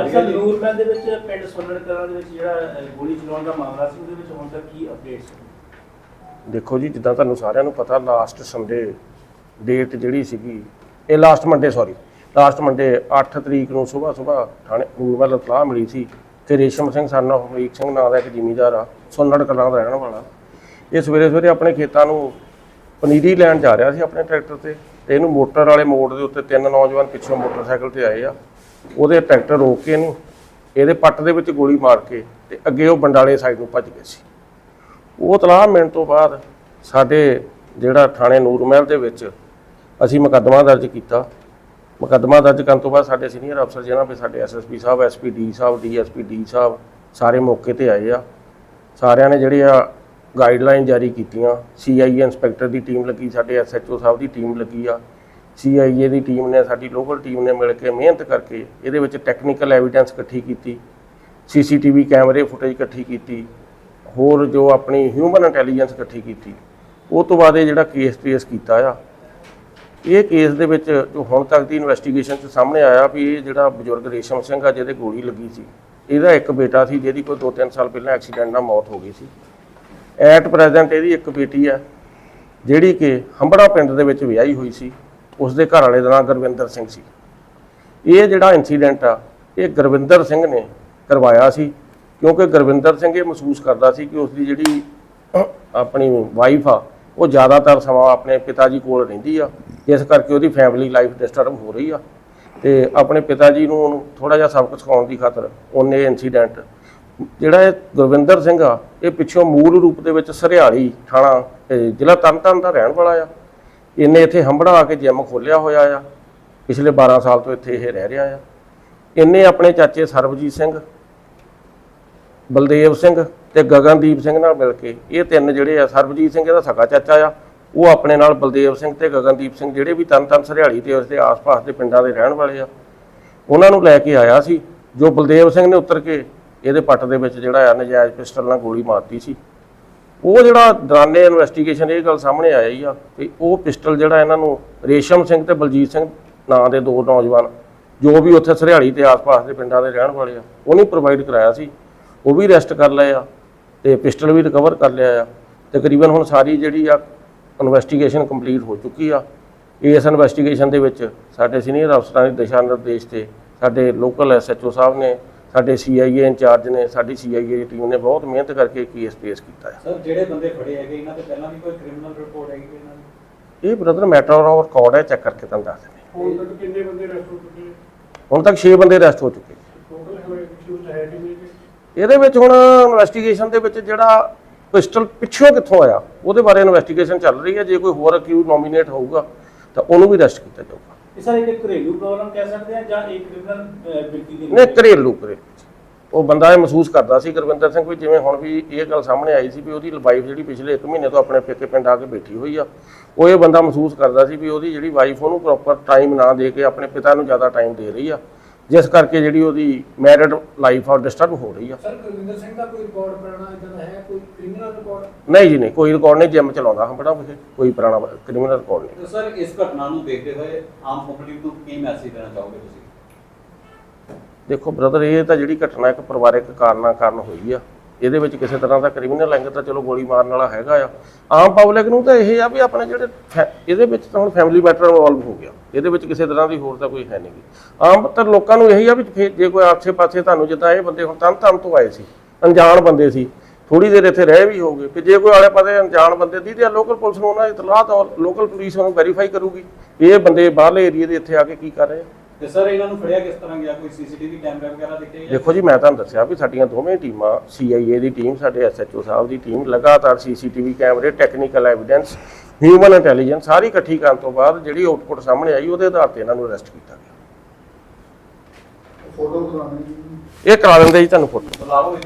ਅੱਜ ਕੱਲ੍ਹ ਨੂਰਮਹਿਲ ਦੇ ਵਿੱਚ ਪਿੰਡ ਸੁੰਨੜ ਕਲਾਂ ਦੇ ਵਿੱਚ ਜਿਹੜਾ ਅਹ, ਗੋਲੀ ਚਲਾਉਣ ਦਾ ਮਾਮਲਾ ਸੀ ਉਹਦੇ ਵਿੱਚ ਹੁਣ ਤੱਕ ਕੀ ਅਪਡੇਟਸ ਦੇਖੋ ਜੀ ਜਿੱਦਾਂ ਤੁਹਾਨੂੰ ਸਾਰਿਆਂ ਨੂੰ ਪਤਾ ਲਾਸਟ ਸੰਡੇ ਡੇਟ ਜਿਹੜੀ ਸੀਗੀ ਇਹ last Monday sorry last Monday 8 ਤਰੀਕ ਨੂੰ ਸਵੇਰ ਸਵੇਰ ਥਾਣੇ ਨੂਰਮਹਿਲ ਇਤਲਾਹ ਮਿਲੀ ਸੀ ਕਿ ਰੇਸ਼ਮ ਸਿੰਘ ਸਨ of ਅਮਰੀਕ ਸਿੰਘ ਨਾਂ ਦਾ ਇੱਕ ਜ਼ਿਮੀਂਦਾਰ ਆ ਸੁੰਨੜ ਕਲਾਂ ਦਾ ਰਹਿਣ ਵਾਲਾ। ਇਹ ਸਵੇਰੇ ਸਵੇਰੇ ਆਪਣੇ ਖੇਤਾਂ ਨੂੰ ਪਨੀਰੀ ਲੈਣ ਜਾ ਰਿਹਾ ਸੀ ਆਪਣੇ ਟਰੈਕਟਰ ਤੇ ਤੇ ਇਹਨੂੰ ਮੋਟਰ ਵਾਲੇ ਮੋੜ ਦੇ ਉੱਤੇ ਤਿੰਨ ਨੌਜਵਾਨ ਪਿੱਛੋਂ ਮੋਟਰਸਾਈਕਲ ਤੇ ਆਏ ਆ। ਉਹਦੇ ਟਰੈਕਟਰ ਰੋਕ ਕੇ ਇਹਨੂੰ ਇਹਦੇ ਪੱਟ ਦੇ ਵਿੱਚ ਗੋਲੀ ਮਾਰ ਕੇ ਤੇ ਅੱਗੇ ਉਹ ਬੰਡਾਲੇ ਸਾਈਡ ਨੂੰ ਭੱਜ ਗਏ ਸੀ। ਉਹ ਤਲਾਹ ਮਿਲਣ ਤੋਂ ਬਾਅਦ ਸਾਡੇ ਜਿਹੜਾ ਥਾਣੇ ਨੂਰ ਮਹਿਲ ਦੇ ਵਿੱਚ ਅਸੀਂ ਮੁਕੱਦਮਾ ਦਰਜ ਕੀਤਾ। ਮੁਕੱਦਮਾ ਦਰਜ ਕਰਨ ਤੋਂ ਬਾਅਦ ਸਾਡੇ ਸੀਨੀਅਰ ਅਫਸਰ ਜਿਹਨਾਂ ਵੀ ਸਾਡੇ ਐਸਐਸਪੀ ਸਾਹਿਬ ਐਸਪੀਡੀ ਸਾਹਿਬ ਡੀਐਸਪੀ ਡੀ ਸਾਹਿਬ ਸਾਰੇ ਮੌਕੇ ਤੇ ਆਏ ਆ। ਸਾਰਿਆਂ ਨੇ ਜਿਹੜੇ ਆ ਗਾਈਡਲਾਈਨ ਜਾਰੀ ਕੀਤੀਆਂ। ਸੀਆਈਏ ਇੰਸਪੈਕਟਰ ਦੀ ਟੀਮ ਲੱਗੀ, ਸਾਡੇ ਐਸਐਚਓ ਸਾਹਿਬ ਦੀ ਟੀਮ ਲੱਗੀ ਆ। ਸੀਆਈਏ ਦੀ ਟੀਮ ਨੇ, ਸਾਡੀ ਲੋਕਲ ਟੀਮ ਨੇ ਮਿਲ ਕੇ ਮਿਹਨਤ ਕਰਕੇ ਇਹਦੇ ਵਿੱਚ ਟੈਕਨੀਕਲ ਐਵੀਡੈਂਸ ਇਕੱਠੀ ਕੀਤੀ ਸੀਸੀਟੀਵੀ ਕੈਮਰੇ ਫੁਟੇਜ ਇਕੱਠੀ ਕੀਤੀ, ਹੋਰ ਜੋ ਆਪਣੀ ਹਿਊਮਨ ਇੰਟੈਲੀਜੈਂਸ ਇਕੱਠੀ ਕੀਤੀ, ਉਹ ਤੋਂ ਬਾਅਦ ਇਹ ਜਿਹੜਾ ਕੇਸ ਟ੍ਰੇਸ ਕੀਤਾ ਆ, ਇਹ ਕੇਸ ਦੇ ਵਿੱਚ ਜੋ ਹੁਣ ਤੱਕ ਦੀ ਇਨਵੈਸਟੀਗੇਸ਼ਨ 'ਚ ਸਾਹਮਣੇ ਆਇਆ ਵੀ ਇਹ ਜਿਹੜਾ ਬਜ਼ੁਰਗ ਰੇਸ਼ਮ ਸਿੰਘ ਆ, ਜਿਹਦੇ ਗੋਲੀ ਲੱਗੀ ਸੀ, ਇਹਦਾ ਇੱਕ ਬੇਟਾ ਸੀ ਜਿਹਦੀ ਕੋਈ 2-3 ਸਾਲ ਪਹਿਲਾਂ ਐਕਸੀਡੈਂਟ ਨਾਲ ਮੌਤ ਹੋ ਗਈ ਸੀ। ਐਟ ਪ੍ਰੈਜ਼ੈਂਟ ਇਹਦੀ ਇੱਕ ਬੇਟੀ ਆ, ਜਿਹੜੀ ਕਿ ਹੰਬੜਾ ਪਿੰਡ ਦੇ ਵਿੱਚ ਵਿਆਹੀ ਹੋਈ ਸੀ। ਉਸ ਦੇ ਘਰ ਵਾਲੇ ਦਾ ਨਾਮ ਗੁਰਵਿੰਦਰ ਸਿੰਘ ਸੀ। ਇਹ ਜਿਹੜਾ ਇਨਸੀਡੈਂਟ ਆ, ਇਹ ਗੁਰਵਿੰਦਰ ਸਿੰਘ ਨੇ ਕਰਵਾਇਆ ਸੀ, ਕਿਉਂਕਿ ਗੁਰਵਿੰਦਰ ਸਿੰਘ ਇਹ ਮਹਿਸੂਸ ਕਰਦਾ ਸੀ ਕਿ ਉਸ ਦੀ ਜਿਹੜੀ ਆਪਣੀ ਵਾਈਫ ਆ, ਉਹ ਜ਼ਿਆਦਾਤਰ ਸਮਾਂ ਆਪਣੇ ਪਿਤਾ ਜੀ ਕੋਲ ਰਹਿੰਦੀ ਆ। ਇਸ ਕਰਕੇ ਉਹਦੀ ਫੈਮਿਲੀ ਲਾਈਫ ਡਿਸਟਰਬ ਹੋ ਰਹੀ ਆ। ਤੇ ਆਪਣੇ ਪਿਤਾ ਜੀ ਨੂੰ ਥੋੜਾ ਜਿਹਾ ਸਬਕ ਸਿਖਾਉਣ ਦੀ ਖਾਤਰ ਉਹਨੇ ਇਨਸੀਡੈਂਟ ਜਿਹੜਾ ਇਹ ਗੁਰਵਿੰਦਰ ਸਿੰਘ ਆ, ਇਹ ਪਿੱਛੋਂ ਮੂਲ ਰੂਪ ਦੇ ਵਿੱਚ ਸਰਿਆਲੀ ਥਾਣਾ, ਇਹ ਜ਼ਿਲ੍ਹਾ ਤਰਨਤਾਰਨ ਦਾ ਰਹਿਣ ਵਾਲਾ ਆ। ਇਹਨੇ ਇੱਥੇ ਹੰਬੜਾ ਆ ਕੇ ਜਿਮ ਖੋਲਿਆ ਹੋਇਆ ਆ। ਪਿਛਲੇ 12 ਸਾਲ ਤੋਂ ਇੱਥੇ ਇਹ ਰਹਿ ਰਿਹਾ ਆ। ਇਹਨੇ ਆਪਣੇ ਚਾਚੇ ਸਰਬਜੀਤ ਸਿੰਘ, ਬਲਦੇਵ ਸਿੰਘ ਤੇ ਗਗਨਦੀਪ ਸਿੰਘ ਨਾਲ ਮਿਲ ਕੇ ਇਹ ਤਿੰਨ ਜਿਹੜੇ ਆ, ਸਰਬਜੀਤ ਸਿੰਘ ਇਹਦਾ ਸਕਾ ਚਾਚਾ ਆ। ਉਹ ਆਪਣੇ ਨਾਲ ਬਲਦੇਵ ਸਿੰਘ ਤੇ ਗਗਨਦੀਪ ਸਿੰਘ ਜਿਹੜੇ ਵੀ ਤਨ ਤਨ ਸਰਿਆਲੀ ਤੇ ਉਸਦੇ ਆਸ-ਪਾਸ ਦੇ ਪਿੰਡਾਂ ਦੇ ਰਹਿਣ ਵਾਲੇ ਆ। ਉਹਨਾਂ ਨੂੰ ਲੈ ਕੇ ਆਇਆ ਸੀ, ਜੋ ਬਲਦੇਵ ਸਿੰਘ ਨੇ ਉਤਰ ਕੇ ਇਹਦੇ ਪੱਟ ਦੇ ਵਿੱਚ ਜਿਹੜਾ ਆ, ਨਜਾਇਜ਼ ਪਿਸਟਲ ਨਾਲ ਗੋਲੀ ਮਾਰਤੀ ਸੀ। ਉਹ ਜਿਹੜਾ ਦੌਰਾਨੇ ਇਨਵੈਸਟੀਗੇਸ਼ਨ ਇਹ ਗੱਲ ਸਾਹਮਣੇ ਆਈ ਆ ਕਿ ਉਹ ਪਿਸਟਲ ਜਿਹੜਾ ਇਹਨਾਂ ਨੂੰ ਰੇਸ਼ਮ ਸਿੰਘ ਤੇ ਬਲਜੀਤ ਸਿੰਘ ਨਾਂ ਦੇ ਦੋ ਨੌਜਵਾਨ ਜੋ ਵੀ ਉੱਥੇ ਸਰਿਆਲੀ ਤੇ ਆਸ-ਪਾਸ ਦੇ ਪਿੰਡਾਂ ਦੇ ਰਹਿਣ ਵਾਲੇ ਆ ਉਹਨੇ ਪ੍ਰੋਵਾਈਡ ਕਰਾਇਆ ਸੀ। ਉਹ ਵੀ ਅਰੈਸਟ ਕਰ ਲਏ ਆ ਤੇ ਪਿਸਟਲ ਵੀ ਰਿਕਵਰ ਕਰ ਲਿਆ ਆ। ਤਕਰੀਬਨ ਹੁਣ ਸਾਰੀ ਜਿਹੜੀ ਆ ਇਨਵੈਸਟੀਗੇਸ਼ਨ ਕੰਪਲੀਟ ਹੋ ਚੁੱਕੀ ਆ। ਇਸ ਇਨਵੈਸਟੀਗੇਸ਼ਨ ਦੇ ਵਿੱਚ ਸਾਡੇ ਸੀਨੀਅਰ ਅਫਸਰਾਂ ਦੇ ਦਿਸ਼ਾ ਨਿਰਦੇਸ਼ ਤੇ ਸਾਡੇ ਲੋਕਲ ਐਸਐਚਓ ਸਾਹਿਬ ਨੇ ਸਾਡੇ ਸੀਆਈਏ ਇੰਚਾਰਜ ਨੇ ਸਾਡੀ ਸੀਆਈਏ ਦੀ ਟੀਮ ਨੇ ਬਹੁਤ ਮਿਹਨਤ ਕਰਕੇ ਕੇਸ ਪੇਸ਼ ਕੀਤਾ ਹੈ। ਸਰ ਜਿਹੜੇ ਬੰਦੇ ਫੜੇ ਹੈਗੇ ਇਹਨਾਂ ਤੇ ਪਹਿਲਾਂ ਵੀ ਕੋਈ ਕ੍ਰਿਮੀਨਲ ਰਿਪੋਰਟ ਹੈਗੀ ਇਹਨਾਂ ਦੀ? ਇਹ ਬ੍ਰਦਰ ਮੈਟਰ ਆਫ ਰਿਕਾਰਡ ਹੈ ਚੈੱਕ ਕਰਕੇ ਤੁਹਾਨੂੰ ਦੱਸ ਦਿੰਦੇ ਹੁਣ ਤੱਕ ਕਿੰਨੇ ਬੰਦੇ ਅਰੈਸਟ ਹੋ ਚੁੱਕੇ ਹੁਣ ਤੱਕ 6 ਬੰਦੇ ਅਰੈਸਟ ਹੋ ਚੁੱਕੇ। ਇਹਦੇ ਵਿੱਚ ਹੁਣ ਇਨਵੈਸਟੀਗੇਸ਼ਨ ਦੇ ਵਿੱਚ ਜਿਹੜਾ ਪਿਸਟਲ ਪਿੱਛੋਂ ਕਿੱਥੋਂ ਆਇਆ ਉਹਦੇ ਬਾਰੇ ਇਨਵੈਸਟੀਗੇਸ਼ਨ ਚੱਲ ਰਹੀ ਹੈ। ਜੇ ਕੋਈ ਹੋਰ ਅਕਿਊਜ਼ ਨੋਮੀਨੇਟ ਹੋਊਗਾ ਤਾਂ ਉਹਨੂੰ ਵੀ ਅਰੈਸਟ ਕੀਤਾ ਜਾਊਗਾ। ਇਹ ਸਰ ਇੱਕ ਘਰੇਲੂ ਪ੍ਰੋਬਲਮ ਕਹਿ ਸਕਦੇ ਆ ਜਾਂ ਇੱਕ ਕ੍ਰਿਮੀਨਲ ਵਿਅਕਤੀ ਦੀ ਨੇ ਘਰੇਲੂ ਘਰੇਲੂ ਉਹ ਬੰਦਾ ਇਹ ਮਹਿਸੂਸ ਕਰਦਾ ਸੀ ਗੁਰਵਿੰਦਰ ਸਿੰਘ ਵੀ ਜਿਵੇਂ ਹੁਣ ਵੀ ਇਹ ਗੱਲ ਸਾਹਮਣੇ ਆਈ ਸੀ ਵੀ ਉਹਦੀ ਵਾਈਫ ਜਿਹੜੀ ਪਿਛਲੇ 1 ਮਹੀਨੇ ਤੋਂ ਆਪਣੇ ਪੇਕੇ ਪਿੰਡ ਆ ਕੇ ਬੈਠੀ ਹੋਈ ਆ ਉਹ ਇਹ ਬੰਦਾ ਮਹਿਸੂਸ ਕਰਦਾ ਸੀ ਵੀ ਉਹਦੀ ਜਿਹੜੀ ਵਾਈਫ ਉਹਨੂੰ ਪ੍ਰੋਪਰ ਟਾਈਮ ਨਾ ਦੇ ਕੇ ਆਪਣੇ ਪਿਤਾ ਨੂੰ ਜ਼ਿਆਦਾ ਟਾਈਮ ਦੇ ਰਹੀ ਆ। ਜਿਸ ਕਰਕੇ ਜਿਹੜੀ ਉਹਦੀ ਮੈਰਿਡ ਲਾਈਫ ਆ ਡਿਸਟਰਬ ਹੋ ਰਹੀ ਆ। ਸਰ ਕੁਲਵਿੰਦਰ ਸਿੰਘ ਦਾ ਕੋਈ ਰਿਕਾਰਡ ਪੁਰਾਣਾ ਇਦਾਂ ਦਾ ਹੈ? ਕੋਈ ਕ੍ਰਿਮੀਨਲ ਰਿਕਾਰਡ ਨਹੀਂ ਜੀ ਨਹੀਂ ਕੋਈ ਰਿਕਾਰਡ ਨਹੀਂ ਜਿਮ ਚਲਾਉਂਦਾ ਹਾਂ ਬੜਾ ਕੋਈ ਪੁਰਾਣਾ ਕ੍ਰਿਮੀਨਲ ਰਿਕਾਰਡ ਨਹੀਂ। ਸਰ ਇਸ ਘਟਨਾ ਨੂੰ ਦੇਖਦੇ ਹੋਏ ਆਮ ਪਬਲਿਕ ਨੂੰ ਕੀ ਮੈਸੇਜ ਦੇਣਾ ਚਾਹੋਗੇ ਤੁਸੀਂ? ਦੇਖੋ ਬ੍ਰਦਰ ਇਹ ਤਾਂ ਜਿਹੜੀ ਘਟਨਾ ਇੱਕ ਪਰਿਵਾਰਕ ਕਾਰਨਾਂ ਕਾਰਨ ਹੋਈ ਆ। ਇਹਦੇ ਵਿੱਚ ਕਿਸੇ ਤਰ੍ਹਾਂ ਦਾ ਕ੍ਰਿਮੀਨਲ ਐਂਗਲ ਤਾਂ ਚਲੋ ਗੋਲੀ ਮਾਰਨ ਵਾਲਾ ਹੈਗਾ ਆ। ਆਮ ਪਬਲਿਕ ਨੂੰ ਤਾਂ ਇਹ ਆ ਵੀ ਆਪਣੇ ਜਿਹੜੇ ਫੈ- ਇਹਦੇ ਵਿੱਚ ਤਾਂ ਹੁਣ ਫੈਮਿਲੀ ਮੈਟਰ ਇਨਵੋਲਵ ਹੋ ਗਿਆ। ਇਹਦੇ ਵਿੱਚ ਕਿਸੇ ਤਰ੍ਹਾਂ ਦੀ ਹੋਰ ਤਾਂ ਕੋਈ ਹੈ ਨਹੀਂ ਆਮ ਤਾਂ ਲੋਕਾਂ ਨੂੰ ਇਹੀ ਆ ਵੀ ਫਿਰ ਜੇ ਕੋਈ ਆਸੇ ਪਾਸੇ ਤੁਹਾਨੂੰ ਜਿੱਦਾਂ ਇਹ ਬੰਦੇ ਹੁਣ ਤਨ ਤਨ ਤੋਂ ਆਏ ਸੀ, ਅਣਜਾਣ ਬੰਦੇ ਸੀ ਥੋੜੀ ਦੇਰ ਇੱਥੇ ਰਹਿ ਵੀ ਹੋਗੇ ਕਿ ਜੇ ਕੋਈ ਆਲੇ ਪਾਸੇ ਅਣਜਾਣ ਬੰਦੇ ਦੀ ਤੇ ਲੋਕਲ ਪੁਲਿਸ ਨੂੰ ਉਹਨਾਂ ਦੀ ਇਤਲਾਹ ਤਾਂ ਲੋਕਲ ਪੁਲਿਸ ਉਹਨੂੰ ਵੈਰੀਫਾਈ ਕਰੂਗੀ ਵੀ ਇਹ ਬੰਦੇ ਬਾਹਰਲੇ ਏਰੀਆ ਦੇ ਇੱਥੇ ਆ ਕੇ ਕੀ ਕਰ ਰਹੇ ਆ। ਤੇ ਸਰ ਇਹਨਾਂ ਨੂੰ ਫੜਿਆ ਕਿਸ ਤਰ੍ਹਾਂ ਗਿਆ? ਕੋਈ ਸੀਸੀਟੀਵੀ ਕੈਮਰਾ ਵਗੈਰਾ ਦਿਖੇ ਜਾਂ ਦੇਖੋ ਜੀ ਮੈਂ ਤੁਹਾਨੂੰ ਦੱਸਿਆ ਵੀ ਸਾਡੀਆਂ ਦੋਵੇਂ ਟੀਮਾਂ ਸੀਆਈਏ ਦੀ ਟੀਮ ਸਾਡੇ ਐਸਐਚਓ ਸਾਹਿਬ ਦੀ ਟੀਮ ਲਗਾਤਾਰ ਸੀਸੀਟੀਵੀ ਕੈਮਰੇ ਟੈਕਨੀਕਲ ਐਵੀਡੈਂਸ ਹਿਊਮਨ ਇੰਟੈਲੀਜੈਂਸ ਸਾਰੀ ਇਕੱਠੀ ਕਰਨ ਤੋਂ ਬਾਅਦ ਜਿਹੜੀ ਆਊਟਪੁੱਟ ਸਾਹਮਣੇ ਆਈ ਉਹਦੇ ਆਧਾਰ ਤੇ ਇਹਨਾਂ ਨੂੰ ਅਰੈਸਟ ਕੀਤਾ ਗਿਆ। ਫੋਟੋ ਕਰਾਉਣੀ ਇਹ ਕਰਾ ਦਿੰਦੇ ਜੀ ਤੁਹਾਨੂੰ ਫੋਟੋ। ਬੁਲਾਓ